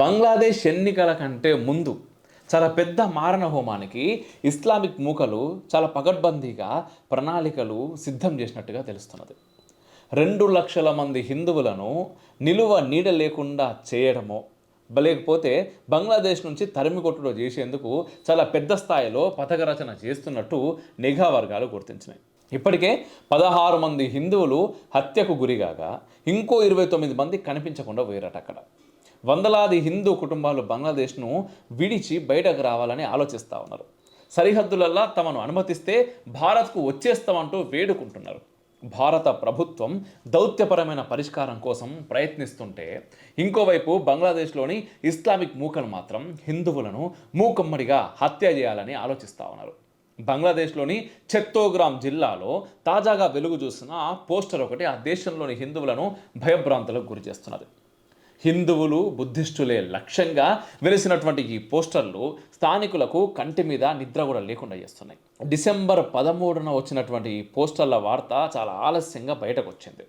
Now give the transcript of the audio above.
బంగ్లాదేశ్ ఎన్నికల కంటే ముందు చాలా పెద్ద మారణ హోమానికి ఇస్లామిక్ మూకలు చాలా పగడ్బందీగా ప్రణాళికలు సిద్ధం చేసినట్టుగా తెలుస్తున్నది. రెండు లక్షల మంది హిందువులను నిలువ నీడ లేకుండా చేయడమో లేకపోతే బంగ్లాదేశ్ నుంచి తరిమి కొట్టుడు చేసేందుకు చాలా పెద్ద స్థాయిలో పథక రచన చేస్తున్నట్టు నిఘా వర్గాలు గుర్తించినాయి. ఇప్పటికే పదహారు మంది హిందువులు హత్యకు గురిగాగా ఇంకో ఇరవై తొమ్మిది మంది కనిపించకుండా పోయారట అక్కడ. వందలాది హిందూ కుటుంబాలు బంగ్లాదేశ్ను విడిచి బయటకు రావాలని ఆలోచిస్తూ ఉన్నారు. సరిహద్దులల్లా తమను అనుమతిస్తే భారత్కు వచ్చేస్తామంటూ వేడుకుంటున్నారు. భారత ప్రభుత్వం దౌత్యపరమైన పరిష్కారం కోసం ప్రయత్నిస్తుంటే ఇంకోవైపు బంగ్లాదేశ్లోని ఇస్లామిక్ మూకలు మాత్రం హిందువులను మూకమ్మడిగా హత్య చేయాలని ఆలోచిస్తూ ఉన్నారు. బంగ్లాదేశ్లోని చెత్తోగ్రామ్ జిల్లాలో తాజాగా వెలుగు చూసిన పోస్టర్ ఒకటి ఆ దేశంలోని హిందువులను భయభ్రాంతులకు గురి చేస్తున్నది. హిందువులు బుద్ధిస్టులే లక్ష్యంగా వెలిసినటువంటి ఈ పోస్టర్లు స్థానికులకు కంటి మీద నిద్ర కూడా లేకుండా చేస్తున్నాయి. డిసెంబర్ పదమూడున వచ్చినటువంటి ఈ పోస్టర్ల వార్త చాలా ఆలస్యంగా బయటకు వచ్చింది.